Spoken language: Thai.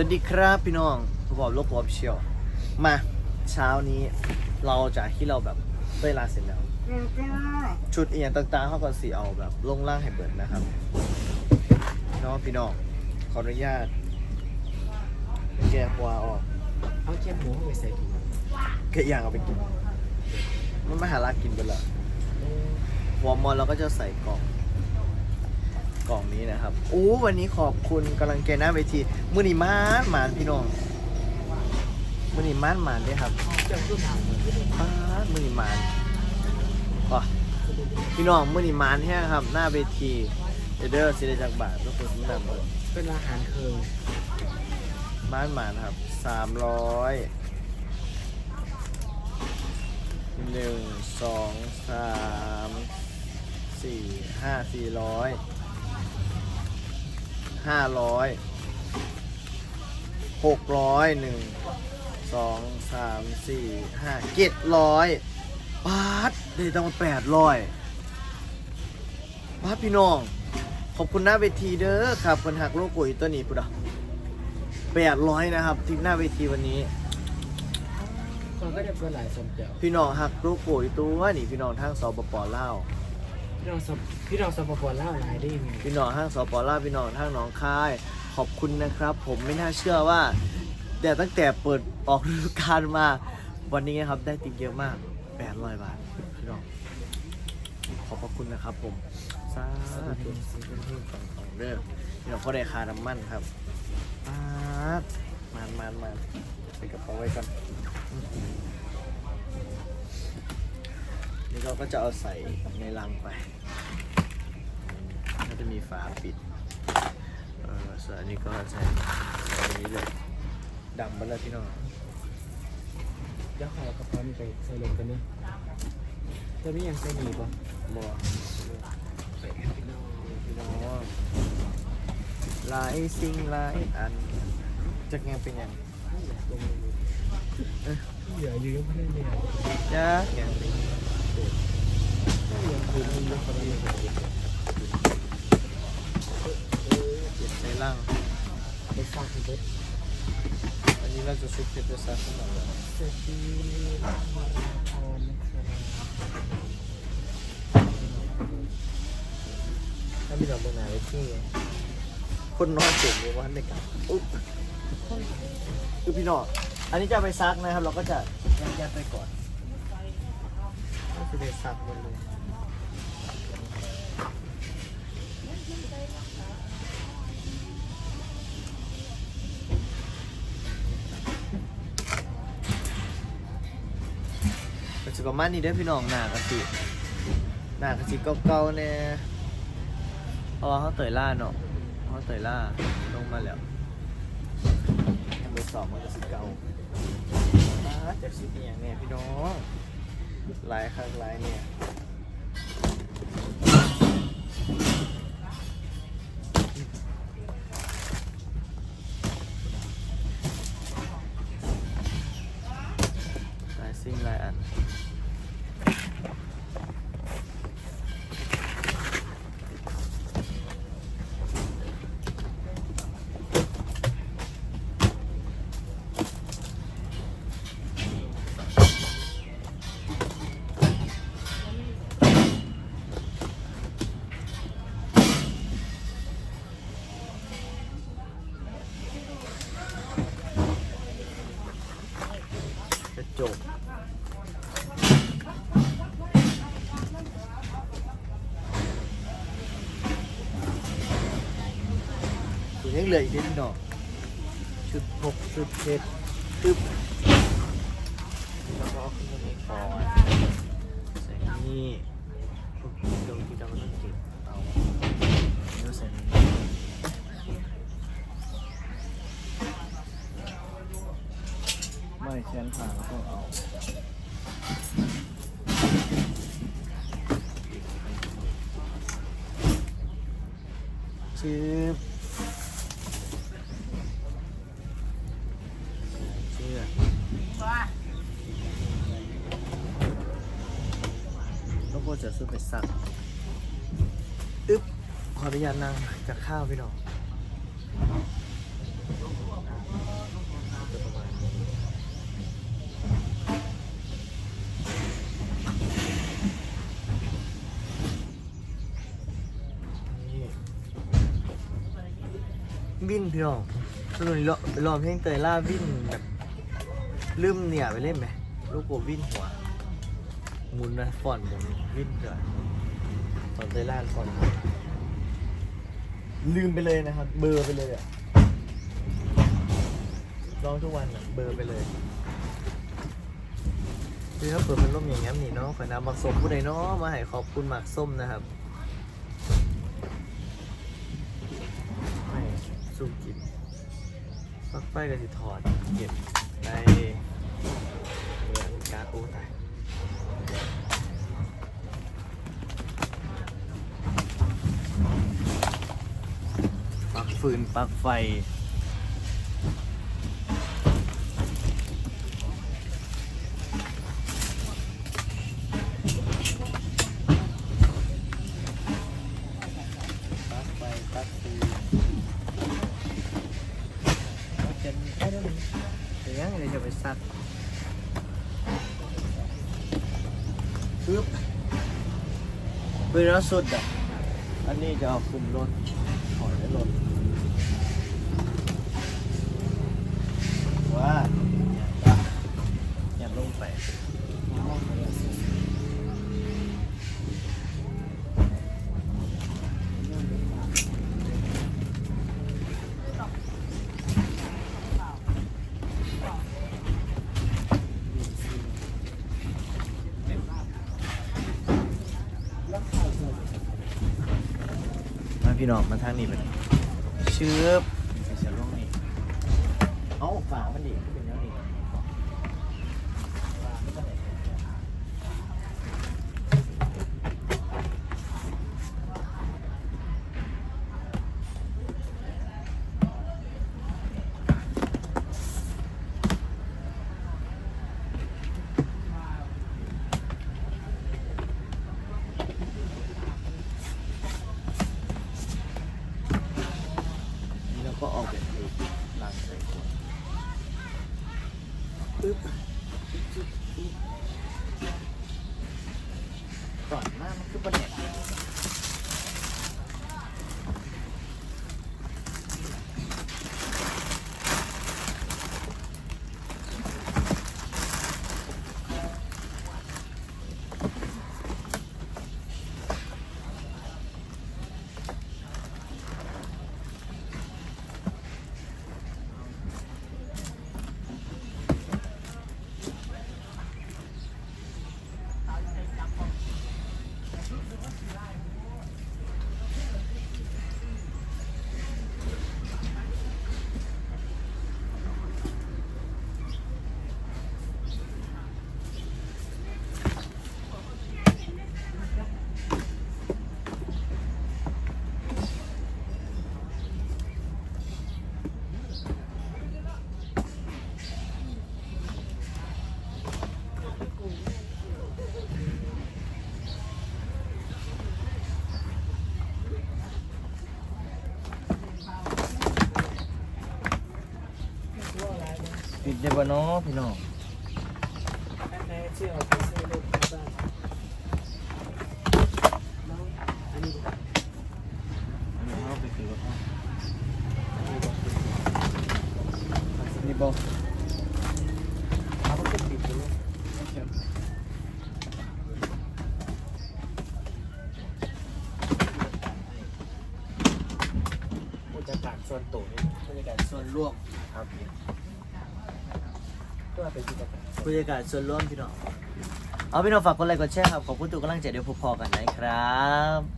วัสดีครับพี่น้องผมบอกลบวอบเชียวมาเช้านี้เราจากที่เราแบบเต้ยลาเสร็จแล้ว ชุดเอียงต่างๆเขาก็สีเอาแบบลงล่างให้เบิดนะครับพี่น้องพี่น้องขออนุญาตแกะหัวออกเอาแค่หมูเข้าไปใส่ถุงแกะอย่างเอาไปกินมันไม่หาลากกินไปละหัวมอนเราก็จะใส่กล่อง กล่องนี้นะครับโอ้วันนี้ขอบคุณกำลังแกหน้าเวทีมือนีมานหมานพี่น้องมือนีมานหมานด้วยครับเจ้าผู้ทำเหมือนที่เป็นป้าดมือนีมานอ๋อพี่น้องมือนีมานแห้งครับ หน้าเวทีเดยวเดอร์สิได้จากบาททุกคนสำหรับเบิดเป็นอาหารเคิงบ้านหมานครับสามร้อยหนึ่งสองสามสี่ห้าสี่ร้อย ห้าร้อยหกร้อยหนึ่งสองสามสี่ห้าเจ็ดร้อยบาทได้ตั้งแปดร้อยบาทพี่น้อง ขอบคุณหน้าเวทีเด้อครับคนหักโลโก้อีตัวนี้ปุ๊ดะแปดร้อยนะครับที่หน้าเวทีวันนี้คนก็จะเป็นหลายสมเดียวพี่น้องหักลูกโป่ยตัวนี่พี่น้องทางสปปลาวพี่ น้องสมพี่น้องสปปลาวหลายได้มีพี่น้องทางสปปลาวพี่น้องทางหนองคาย ขอบคุณนะครับ ผมไม่น่าเชื่อว่า แต่ตั้งแต่เปิดออกฤดูกาลมา วันนี้นะครับได้ติดเยอะมาก800บาทพี่น้องขอบพระคุณนะครับ ผมสาธุสิ่งเพิ่มต่างๆเด้อพี่น้องเขาได้คาน้ำมันครับปาดมันมันมันไปกระเป๋าไว้ก่อน นี่เราก็จะเอาใส่ในลังไปก็จะมีฝาปิดเออส่วนอันนี้ก็ใส่ใส่อันนี้เลยดำไปเลยพี่น้องเดี๋ยวขอกระเพาะนี่ไปใส่ลงกันเนอะจะมีอย่างใส่หนีป่ะบัวไปพี่น้องพี่น้องหลายสิ่งหลายอันจะแงเป็นยังลงเหลืออยู่ยังไม่ได้เลยจ้า ใส่ลังไปฝากคุณเบิร์ตอันนี้เราจะซุปเก็บไปซักขึ้นมาเลยเสร็จดีมาราธอนนะครับถ้าพี่น้องบนไหนที่คนนอนเจ็บเลยว่าในกับอุ๊บคือพี่นองอันนี้จะไปซักนะครับ เราก็จะยัดๆไปก่อนก็จะได้สับหมดเลย ประมาณนี้เด้อพี่น้องหน้ากันสิหน้ากันสิเก่าๆแน่เพราะเขาเตยล่าเนาะเขาเตยล่าลงมาแล้วทำไปสองมันจะสิเก่าจ็บสิเป็นอย่างเนี่ยพี่น้องหลายครั้งหลายเนี่ยลายสิ่งลายอัน เหลืออีกนิดหน่อยชุดหกชุดเจ็ดตึ๊บแล้วก็ขึ้นมาในก่อนใส่นี่พวกตรงที่เราต้องเก็บเอาแล้วใส่นี่ไม่แขนขาก็เอาชื่อชื่อ จะซื้อไปสั่งอึ๊บขออนุญาตนั่งจากข้าวพี่น้องวิ่นพี่น้องสนุนรอรเพลงเตยล่าวิ่นแบบลืมเนี่ยไปเล่นไหมลูกโกวิ่นหัว มุนนะฟอนมุนวินเกิดตอนเตยล่าฟอนลืมไปเลยนะครับ เบอร์ไปเลยอะร้องทุกวันอะเบอร์ไปเลยคือถ้าเปิดพัดลมอย่างงี้นี่เนาะขอนำหมักส้มผู้ใดเนาะมาให้ขอบคุณหมักส้มนะครับไม่สู้กินปลั๊กไฟก็สิถอดเก็บในเหมือนการโอ้ตาย ปลั๊กฟืนปลั๊กไฟ ปลั๊กไฟปลั๊กฟืนเอาเจนได้แล้วนี่เดี๋ยวยังเดี๋ยวจะไปซัก ปืนแล้วสุดอะ อันนี้จะเอาคุมรถถอยรถว่าอย่าอย่าลงไปมา พี่น้องมาทางนี้ไปชื้อลงนี่เอาฝามันดิเป็นยังนี่นี่เราก็ออกแบบนี้ล้างใส่ขวดปึ๊บก่อนหน้ามันคือประเด็น ปิดได้ บ่เนาะพี่น้องแม่ชื่อเอาไปซื้อรถบ้านน้องอันนี้อันนี้เอาไปคือรถเอานี่บอกเอาไปติดอยู่ผู้จัดการส่วนตัวนี่ผู้จัดการส่วนร่วมครับ ก็เป็นผู้จัดการผู้จัดกาศส่วนร่วมพี่น้องเอาพี่น้องฝากกดไลค์กดแชร์ครับขอบคุณทุกกำลังใจเดี๋ยวพบพอกันนะครับ